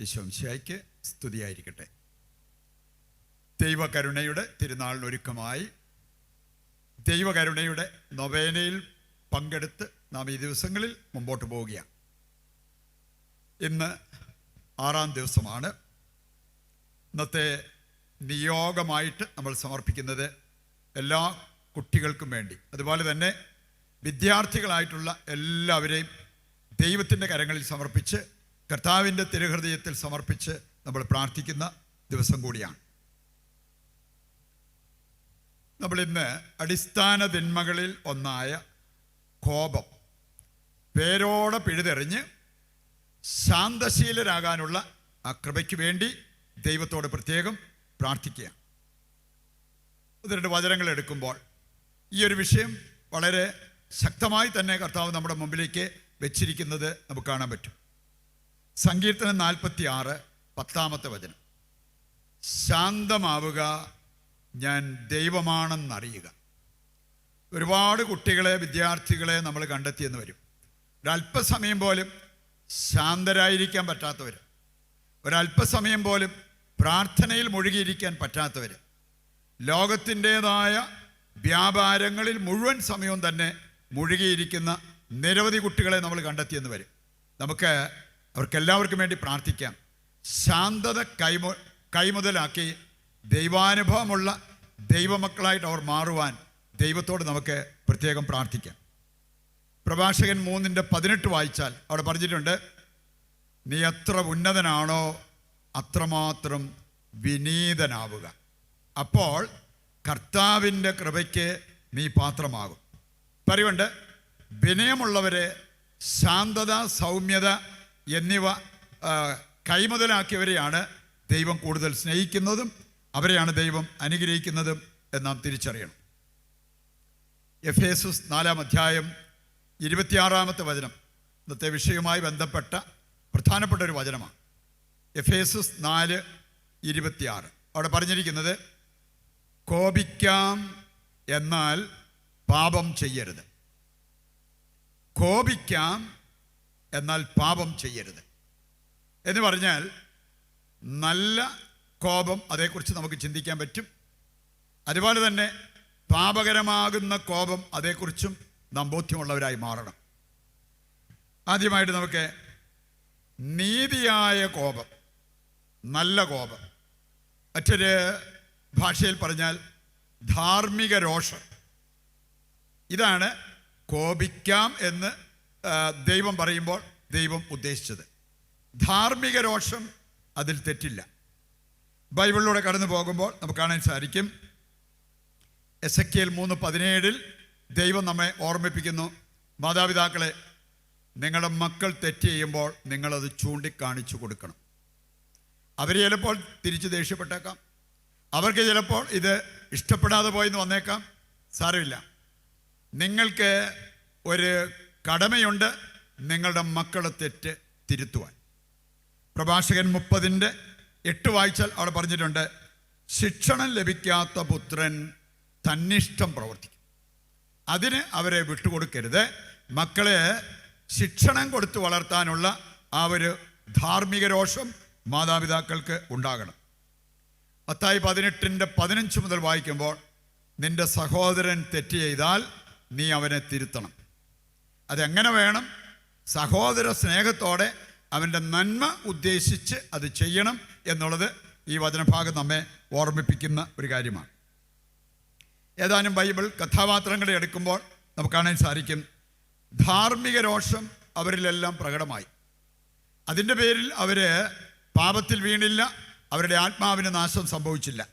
യശോംശായ്ക്ക് സ്തുതിയായിരിക്കട്ടെ. ദൈവകരുണയുടെ തിരുനാളിനൊരുക്കമായി ദൈവകരുണയുടെ നൊവേനയിൽ പങ്കെടുത്ത് നാം ഈ ദിവസങ്ങളിൽ മുമ്പോട്ട് പോവുകയാണ്. ഇന്ന് ആറാം ദിവസമാണ്. ഇന്നത്തെ നിയോഗമായിട്ട് നമ്മൾ സമർപ്പിക്കുന്നത് എല്ലാ കുട്ടികൾക്കും വേണ്ടി. അതുപോലെ തന്നെ വിദ്യാർത്ഥികളായിട്ടുള്ള എല്ലാവരെയും ദൈവത്തിന്റെ കരങ്ങളിൽ സമർപ്പിച്ച് കർത്താവിന്റെ തിരുഹൃദയത്തിൽ സമർപ്പിച്ച് നമ്മൾ പ്രാർത്ഥിക്കുന്ന ദിവസം കൂടിയാണ്. നമ്മൾ ഇന്ന് അടിസ്ഥാന തിന്മകളിൽ ഒന്നായ കോപം പേരോടെ പിഴുതെറിഞ്ഞ് ശാന്തശീലരാകാനുള്ള ആ കൃപയ്ക്ക് വേണ്ടി ദൈവത്തോട് പ്രത്യേകം പ്രാർത്ഥിക്കുക രണ്ട് വചനങ്ങൾ എടുക്കുമ്പോൾ ഈ ഒരു വിഷയം വളരെ ശക്തമായി തന്നെ കർത്താവ് നമ്മുടെ മുമ്പിലേക്ക് വെച്ചിരിക്കുന്നത് നമുക്ക് കാണാൻ പറ്റും. സങ്കീർത്തനം നാൽപ്പത്തി ആറ് പത്താമത്തെ വചനം. ശാന്തമാവുക ഞാൻ ദൈവമാണെന്നറിയുക. ഒരുപാട് കുട്ടികളെ വിദ്യാർത്ഥികളെ നമ്മൾ കണ്ടെത്തിയെന്ന് വരും. ഒരല്പസമയം പോലും ശാന്തരായിരിക്കാൻ പറ്റാത്തവർ ഒരല്പസമയം പോലും പ്രാർത്ഥനയിൽ മുഴുകിയിരിക്കാൻ പറ്റാത്തവർ ലോകത്തിന്റെതായ വ്യാപാരങ്ങളിൽ മുഴുവൻ സമയവും തന്നെ മുഴുകിയിരിക്കുന്ന നിരവധി കുട്ടികളെ നമ്മൾ കണ്ടെത്തിയെന്ന് വരും. നമുക്ക് അവർക്കെല്ലാവർക്കും വേണ്ടി പ്രാർത്ഥിക്കാം. ശാന്തത കൈമു കൈമുതലാക്കി ദൈവാനുഭവമുള്ള ദൈവമക്കളായിട്ട് അവർ മാറുവാൻ ദൈവത്തോട് നമുക്ക് പ്രത്യേകം പ്രാർത്ഥിക്കാം. പ്രഭാഷകൻ മൂന്നിന്റെ പതിനെട്ട് വായിച്ചാൽ അവിടെ പറഞ്ഞിട്ടുണ്ട് നീ എത്ര ഉന്നതനാണോ അത്രമാത്രം വിനീതനാവുക. അപ്പോൾ കർത്താവിന്റെ കൃപയ്ക്ക് നീ പാത്രമാകും. പറയുണ്ട് വിനയമുള്ളവരെ ശാന്തത സൗമ്യത എന്നിവ കൈമുതലാക്കിയവരെയാണ് ദൈവം കൂടുതൽ സ്നേഹിക്കുന്നതും അവരെയാണ് ദൈവം അനുഗ്രഹിക്കുന്നതും എന്ന് നാം തിരിച്ചറിയണം. എഫ് എസുസ് നാലാം അധ്യായം ഇരുപത്തിയാറാമത്തെ വചനം. ഇന്നത്തെ വിഷയവുമായി ബന്ധപ്പെട്ട പ്രധാനപ്പെട്ട ഒരു വചനമാണ്. എഫ് എസുസ് നാല് ഇരുപത്തിയാറ്. അവിടെ പറഞ്ഞിരിക്കുന്നത് കോപിക്കാം എന്നാൽ പാപം ചെയ്യരുത്. കോപിക്കാം എന്നാൽ പാപം ചെയ്യരുത്. എന്ന് പറഞ്ഞാൽ നല്ല കോപം അതേക്കുറിച്ച് നമുക്ക് ചിന്തിക്കാൻ പറ്റും. അതുപോലെ തന്നെ പാപകരമാകുന്ന കോപം അതേക്കുറിച്ചും നാം ബോധ്യമുള്ളവരായി മാറണം. ആദ്യമായിട്ട് നമുക്ക് നീതിയായ കോപം നല്ല കോപം. മറ്റൊരു ഭാഷയിൽ പറഞ്ഞാൽ ധാർമ്മിക രോഷം. ഇതാണ് കോപിക്കാം എന്ന് ദൈവം പറയുമ്പോൾ ദൈവം ഉദ്ദേശിച്ചത്. ധാർമ്മിക രോഷം അതിൽ തെറ്റില്ല. ബൈബിളിലൂടെ കടന്നു പോകുമ്പോൾ നമുക്ക് കാണാൻ സാധിക്കും. എസ് എ കെൽ മൂന്ന് പതിനേഴിൽ ദൈവം നമ്മെ ഓർമ്മിപ്പിക്കുന്നു. മാതാപിതാക്കളെ നിങ്ങളുടെ മക്കൾ തെറ്റ് ചെയ്യുമ്പോൾ നിങ്ങളത് ചൂണ്ടിക്കാണിച്ചു കൊടുക്കണം. അവർ ചിലപ്പോൾ തിരിച്ച് ദേഷ്യപ്പെട്ടേക്കാം. അവർക്ക് ചിലപ്പോൾ ഇത് ഇഷ്ടപ്പെടാതെ പോയെന്ന് വന്നേക്കാം. സാരമില്ല. നിങ്ങൾക്ക് ഒരു കടമയുണ്ട് നിങ്ങളുടെ മക്കളെ തെറ്റ് തിരുത്തുവാൻ. പ്രഭാഷകൻ മുപ്പതിന്റെ എട്ട് വായിച്ചാൽ അവിടെ പറഞ്ഞിട്ടുണ്ട് ശിക്ഷണം ലഭിക്കാത്ത പുത്രൻ തന്നിഷ്ടം പ്രവർത്തിക്കും. അതിന് അവരെ വിട്ടുകൊടുക്കരുത്. മക്കളെ ശിക്ഷണം കൊടുത്തു വളർത്താനുള്ള ആ ഒരു ധാർമ്മിക രോഷം മാതാപിതാക്കൾക്ക് ഉണ്ടാകണം. പത്തായി പതിനെട്ടിന്റെ പതിനഞ്ച് മുതൽ വായിക്കുമ്പോൾ നിന്റെ സഹോദരൻ തെറ്റ് ചെയ്താൽ നീ അവനെ തിരുത്തണം. അതെങ്ങനെ വേണം? സഹോദര സ്നേഹത്തോടെ അവന്റെ നന്മ ഉദ്ദേശിച്ച് അത് ചെയ്യണം എന്നുള്ളത് ഈ വചനഭാഗം നമ്മെ ഓർമ്മിപ്പിക്കുന്ന ഒരു കാര്യമാണ്. ഏതാനും ബൈബിൾ കഥാപാത്രങ്ങളെ എടുക്കുമ്പോൾ നമുക്ക് കാണാൻ സാധിക്കും. ധാർമ്മിക രോഷം അവരിലെല്ലാം പ്രകടമായി. അതിന്റെ പേരിൽ അവർ പാപത്തിൽ വീണില്ല അവരുടെ ആത്മാവിന് നാശം സംഭവിച്ചില്ല.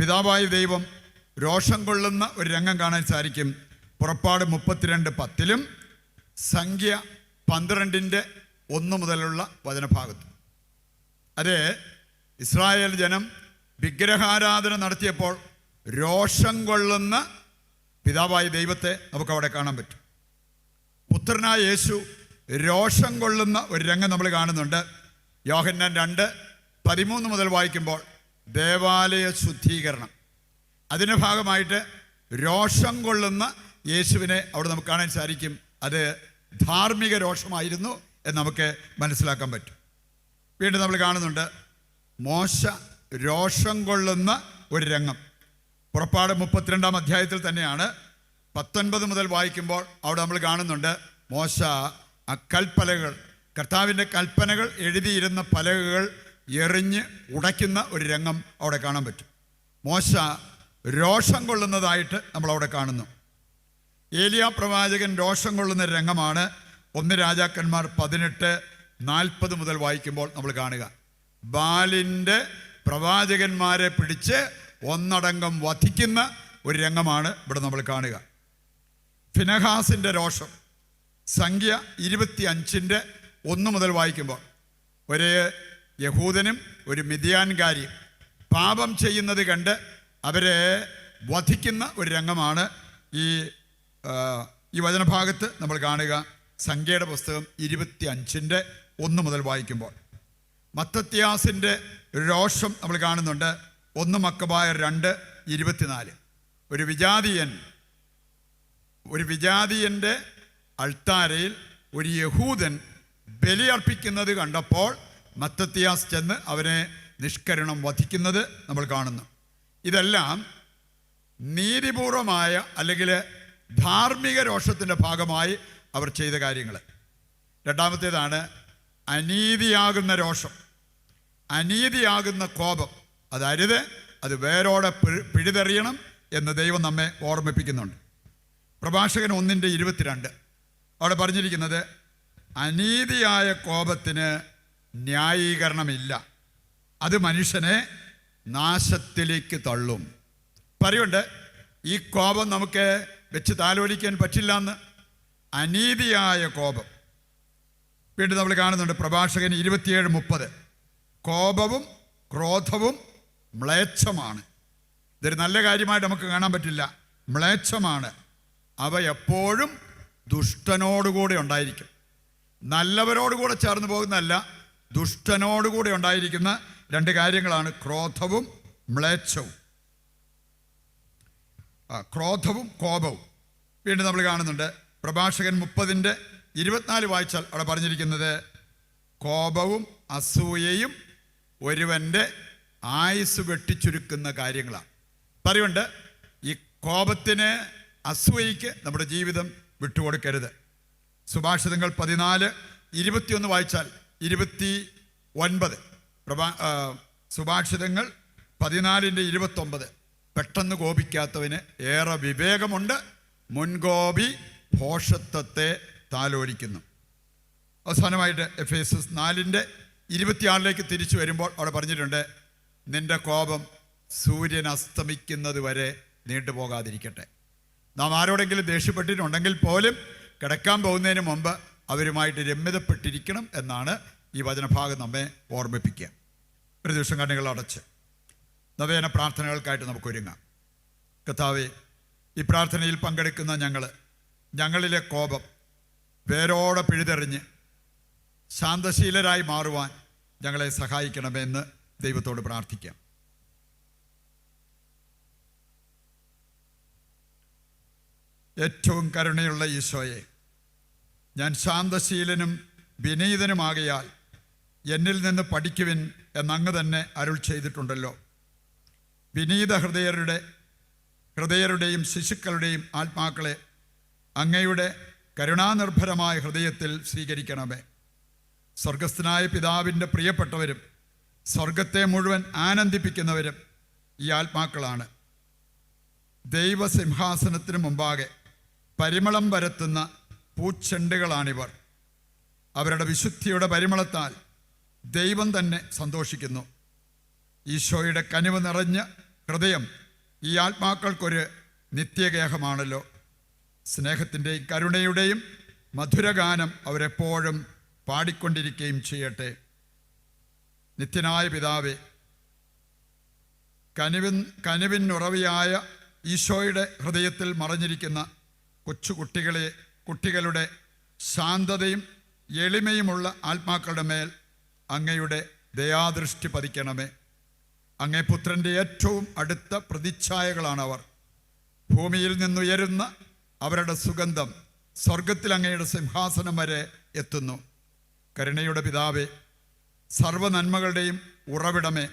പിതാവായ ദൈവം രോഷം കൊള്ളുന്ന ഒരു രംഗം കാണാൻ സാധിക്കും. പുറപ്പാട് മുപ്പത്തിരണ്ട് പത്തിലും സംഖ്യ പന്ത്രണ്ടിന്റെ ഒന്ന് മുതലുള്ള വചനഭാഗത്തും. അത് ഇസ്രായേൽ ജനം വിഗ്രഹാരാധന നടത്തിയപ്പോൾ രോഷം കൊള്ളുന്ന പിതാവായ ദൈവത്തെ നമുക്ക് അവിടെ കാണാൻ പറ്റും. പുത്രനായ യേശു രോഷം കൊള്ളുന്ന ഒരു രംഗം നമ്മൾ കാണുന്നുണ്ട്. യോഹന്നൻ രണ്ട് പതിമൂന്ന് മുതൽ വായിക്കുമ്പോൾ ദേവാലയ ശുദ്ധീകരണം. അതിന്റെ ഭാഗമായിട്ട് രോഷം കൊള്ളുന്ന യേശുവിനെ അവിടെ നമുക്ക് കാണാൻ സാധിക്കും. അത് ധാർമ്മിക രോഷമായിരുന്നു എന്ന് നമുക്ക് മനസ്സിലാക്കാൻ പറ്റും. വീണ്ടും നമ്മൾ കാണുന്നുണ്ട് മോശ രോഷം കൊള്ളുന്ന ഒരു രംഗം. പുറപ്പാട് മുപ്പത്തിരണ്ടാം അധ്യായത്തിൽ തന്നെയാണ് പത്തൊൻപത് മുതൽ വായിക്കുമ്പോൾ അവിടെ നമ്മൾ കാണുന്നുണ്ട് മോശ ആ കൽപ്പലകൾ കർത്താവിന്റെ കൽപ്പനകൾ എഴുതിയിരുന്ന പലകകൾ എറിഞ്ഞ് ഉടയ്ക്കുന്ന ഒരു രംഗം അവിടെ കാണാൻ പറ്റും. മോശ രോഷം കൊള്ളുന്നതായിട്ട് നമ്മൾ അവിടെ കാണുന്നു. ഏലിയ പ്രവാചകൻ രോഷം കൊള്ളുന്ന രംഗമാണ്. ഒന്ന് രാജാക്കന്മാർ പതിനെട്ട് നാൽപ്പത് മുതൽ വായിക്കുമ്പോൾ നമ്മൾ കാണുക. ബാലിന്റെ പ്രവാചകന്മാരെ പിടിച്ച് ഒന്നടങ്കം വധിക്കുന്ന ഒരു രംഗമാണ് ഇവിടെ നമ്മൾ കാണുക. ഫിനഹാസിന്റെ രോഷം സംഖ്യ ഇരുപത്തി അഞ്ചിന്റെ ഒന്ന് മുതൽ വായിക്കുമ്പോൾ ഒരു യഹൂദനും ഒരു മിതിയാൻകാരിയും പാപം ചെയ്യുന്നത് കണ്ട് അവരെ വധിക്കുന്ന ഒരു രംഗമാണ് ഈ ഈ വചനഭാഗത്ത് നമ്മൾ കാണുക സംഖ്യയുടെ പുസ്തകം ഇരുപത്തി അഞ്ചിന്റെ ഒന്ന് മുതൽ വായിക്കുമ്പോൾ. മത്തത്യാസിന്റെ രോഷം നമ്മൾ കാണുന്നുണ്ട്. ഒന്ന് മക്കബായ രണ്ട് ഇരുപത്തിനാല്. ഒരു വിജാതിയൻ ഒരു വിജാതിയന്റെ അൾത്താരയിൽ ഒരു യഹൂദൻ ബലിയർപ്പിക്കുന്നത് കണ്ടപ്പോൾ മത്തത്യാസ് ചെന്ന് അവനെ നിഷ്കരണം വധിക്കുന്നത് നമ്മൾ കാണുന്നു. ഇതെല്ലാം നീതിപൂർവമായ അല്ലെങ്കിൽ ധാർമ്മിക രോഷത്തിന്റെ ഭാഗമായി അവർ ചെയ്ത കാര്യങ്ങൾ രണ്ടാമത്തേതാണ് അനീതിയാകുന്ന രോഷം. അനീതിയാകുന്ന കോപം. അത് അരുത് അത് വേരോടെ പിഴ- പിഴുതെറിയണം എന്ന് ദൈവം നമ്മെ ഓർമ്മിപ്പിക്കുന്നുണ്ട്. പ്രഭാഷകൻ ഒന്നിന്റെ ഇരുപത്തിരണ്ട്. അവിടെ പറഞ്ഞിരിക്കുന്നത് അനീതിയായ കോപത്തിന് ന്യായീകരണമില്ല. അത് മനുഷ്യനെ നാശത്തിലേക്ക് തള്ളും. പറയുണ്ട് ഈ കോപം നമുക്ക് വെച്ച് താലോലിക്കാൻ പറ്റില്ല എന്ന് അനീതിയായ കോപം. വീണ്ടും നമ്മൾ കാണുന്നുണ്ട് പ്രഭാഷകൻ ഇരുപത്തിയേഴ് മുപ്പത്. കോപവും ക്രോധവും മ്ലേച്ഛമാണ്. ഇതൊരു നല്ല കാര്യമായിട്ട് നമുക്ക് കാണാൻ പറ്റില്ല. മ്ലേച്ഛമാണ്. അവ എപ്പോഴും ദുഷ്ടനോടുകൂടെ ഉണ്ടായിരിക്കും. നല്ലവരോടുകൂടെ ചേർന്ന് പോകുന്നതല്ല ദുഷ്ടനോടുകൂടെ ഉണ്ടായിരിക്കുന്ന രണ്ട് കാര്യങ്ങളാണ് ക്രോധവും മ്ലേച്ഛവും. ആ, ക്രോധവും കോപവും വീണ്ടും നമ്മൾ കാണുന്നുണ്ട്. പ്രഭാഷകൻ മുപ്പതിന്റെ ഇരുപത്തിനാല് വായിച്ചാൽ അവിടെ പറഞ്ഞിരിക്കുന്നത് കോപവും അസൂയയും ഒരുവന്റെ ആയുസ് വെട്ടിച്ചുരുക്കുന്ന കാര്യങ്ങളാണ്. പറയുണ്ട് ഈ കോപത്തിന് അസൂയയ്ക്ക് നമ്മുടെ ജീവിതം വിട്ടുകൊടുക്കരുത്. സുഭാഷിതങ്ങൾ പതിനാല് ഇരുപത്തിയൊന്ന് വായിച്ചാൽ ഇരുപത്തി ഒൻപത് പ്രഭാ സുഭാഷിതങ്ങൾ പതിനാലിന്റെ ഇരുപത്തൊമ്പത്. പെട്ടെന്ന് കോപിക്കാത്തവന് ഏറെ വിവേകമുണ്ട്. മുൻകോപി ഭോഷത്വത്തെ താലോലിക്കുന്നു. അവസാനമായിട്ട് എഫ് എസ് എസ് നാലിന്റെ ഇരുപത്തിയാറിലേക്ക് തിരിച്ചു വരുമ്പോൾ അവിടെ പറഞ്ഞിട്ടുണ്ട് നിന്റെ കോപം സൂര്യൻ അസ്തമിക്കുന്നത് വരെ നീണ്ടുപോകാതിരിക്കട്ടെ. നാം ആരോടെങ്കിലും ദേഷ്യപ്പെട്ടിട്ടുണ്ടെങ്കിൽ പോലും കിടക്കാൻ പോകുന്നതിന് മുമ്പ് അവരുമായിട്ട് രമ്യതപ്പെട്ടിരിക്കണം എന്നാണ് ഈ വചനഭാഗം നമ്മെ ഓർമ്മിപ്പിക്കുക. ഒരു ദിവസം കണ്ണുകൾ അടച്ച്. നവേന പ്രാർത്ഥനകൾക്കായിട്ട് നമുക്ക് ഒരുങ്ങാം കർത്താവെ ഈ പ്രാർത്ഥനയിൽ പങ്കെടുക്കുന്ന ഞങ്ങൾ ഞങ്ങളിലെ കോപം വേരോടെ പിഴുതെറിഞ്ഞ് ശാന്തശീലരായി മാറുവാൻ ഞങ്ങളെ സഹായിക്കണമെന്ന് ദൈവത്തോട് പ്രാർത്ഥിക്കാം. ഏറ്റവും കരുണയുള്ള ഈശോയെ ഞാൻ ശാന്തശീലനും വിനീതനുമാകയാൽ എന്നിൽ നിന്ന് പഠിക്കുവിൻ എന്നങ്ങ് തന്നെ അരുൾ ചെയ്തിട്ടുണ്ടല്ലോ. വിനീത ഹൃദയരുടെ ഹൃദയരുടെയും ശിശുക്കളുടെയും ആത്മാക്കളെ അങ്ങയുടെ കരുണാനിർഭരമായ ഹൃദയത്തിൽ സ്വീകരിക്കണമേ. സ്വർഗസ്ഥനായ പിതാവിന്റെ പ്രിയപ്പെട്ടവരും സ്വർഗത്തെ മുഴുവൻ ആനന്ദിപ്പിക്കുന്നവരും ഈ ആത്മാക്കളാണ്. ദൈവസിംഹാസനത്തിനു മുമ്പാകെ പരിമളം പരത്തുന്ന പൂച്ചെണ്ടുകളാണിവർ. അവരുടെ വിശുദ്ധിയുടെ പരിമളത്താൽ ദൈവം തന്നെ സന്തോഷിക്കുന്നു. ഈശോയുടെ കനിവ് നിറഞ്ഞ ഹൃദയം ഈ ആത്മാക്കൾക്കൊരു നിത്യഗേഹമാണല്ലോ. സ്നേഹത്തിന്റെയും കരുണയുടെയും മധുരഗാനം അവരെപ്പോഴും പാടിക്കൊണ്ടിരിക്കുകയും ചെയ്യട്ടെ. നിത്യനായ പിതാവേ കനിവിൻ കനിവിനുറവിയായ ഈശോയുടെ ഹൃദയത്തിൽ മറഞ്ഞിരിക്കുന്ന കൊച്ചുകുട്ടികളെ കുട്ടികളുടെ ശാന്തതയും എളിമയുമുള്ള ആത്മാക്കളുടെ മേൽ അങ്ങയുടെ ദയാദൃഷ്ടി പതിക്കണമേ. അങ്ങേ പുത്രന്റെ ഏറ്റവും അടുത്ത പ്രതിച്ഛായകളാണ് അവർ ഭൂമിയിൽ നിന്നുയരുന്ന അവരുടെ സുഗന്ധം സ്വർഗത്തിൽ അങ്ങയുടെ സിംഹാസനം വരെ എത്തുന്നു. കരുണയുടെ പിതാവേ സർവ നന്മകളുടെയും ഉറവിടമേ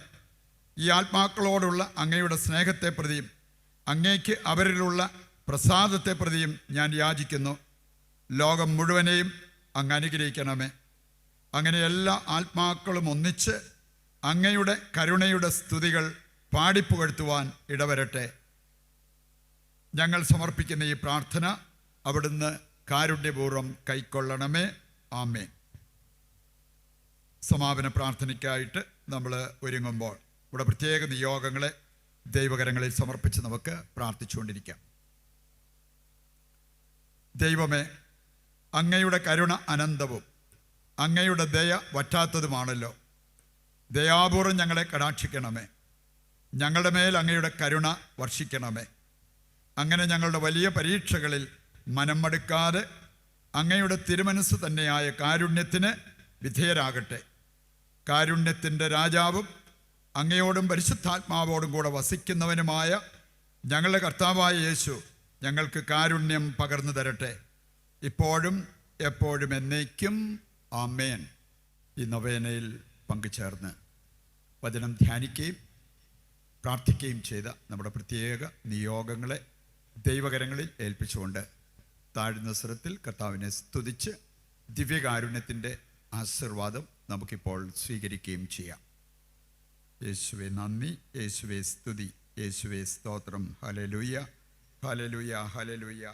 ഈ ആത്മാക്കളോടുള്ള അങ്ങയുടെ സ്നേഹത്തെ പ്രതിയും അങ്ങേക്ക് അവരിലുള്ള പ്രസാദത്തെ പ്രതിയും ഞാൻ യാചിക്കുന്നു. ലോകം മുഴുവനെയും അങ്ങ് അനുഗ്രഹിക്കണമേ. അങ്ങനെ എല്ലാ ആത്മാക്കളും ഒന്നിച്ച് അങ്ങയുടെ കരുണയുടെ സ്തുതികൾ പാടിപ്പുകഴ്ത്തുവാൻ ഇടവരട്ടെ. ഞങ്ങൾ സമർപ്പിക്കുന്ന ഈ പ്രാർത്ഥന അവിടുന്ന് കാരുണ്യപൂർവം കൈക്കൊള്ളണമേ. ആമേ സമാപന പ്രാർത്ഥനയ്ക്കായിട്ട് നമ്മൾ ഒരുങ്ങുമ്പോൾ ഇവിടെ പ്രത്യേക നിയോഗങ്ങളെ ദൈവകരങ്ങളിൽ സമർപ്പിച്ച് നമുക്ക് പ്രാർത്ഥിച്ചുകൊണ്ടിരിക്കാം. ദൈവമേ അങ്ങയുടെ കരുണ അനന്തവും അങ്ങയുടെ ദയ വറ്റാത്തതുമാണല്ലോ. ദയാപൂർവം ഞങ്ങളെ കടാക്ഷിക്കണമേ. ഞങ്ങളുടെ മേൽ അങ്ങയുടെ കരുണ വർഷിക്കണമേ. അങ്ങനെ ഞങ്ങളുടെ വലിയ പരീക്ഷകളിൽ മനം മടുക്കാതെ അങ്ങയുടെ തിരുമനസ് തന്നെയായ കാരുണ്യത്തിന് വിധേയരാകട്ടെ. കാരുണ്യത്തിന്റെ രാജാവും അങ്ങയോടും പരിശുദ്ധാത്മാവോടും കൂടെ വസിക്കുന്നവനുമായ ഞങ്ങളുടെ കർത്താവായ യേശു ഞങ്ങൾക്ക് കാരുണ്യം പകർന്നു തരട്ടെ. ഇപ്പോഴും എപ്പോഴും എന്നേക്കും ആമേൻ. ഈ നവേനയിൽ പങ്കുചേർന്ന് വചനം ധ്യാനിക്കുകയും പ്രാർത്ഥിക്കുകയും ചെയ്ത നമ്മുടെ പ്രത്യേക നിയോഗങ്ങളെ ദൈവകരങ്ങളിൽ ഏൽപ്പിച്ചുകൊണ്ട് താഴ്ന്ന സ്വരത്തിൽ കർത്താവിനെ സ്തുതിച്ച് ദിവ്യകാരുണ്യത്തിന്റെ ആശീർവാദം നമുക്കിപ്പോൾ സ്വീകരിക്കുകയും ചെയ്യാം. യേശുവെ നന്ദി. യേശുവെ സ്തുതി. യേശുവെ സ്തോത്രം. ഹലലുയ ഹലലുയ ഹലലുയ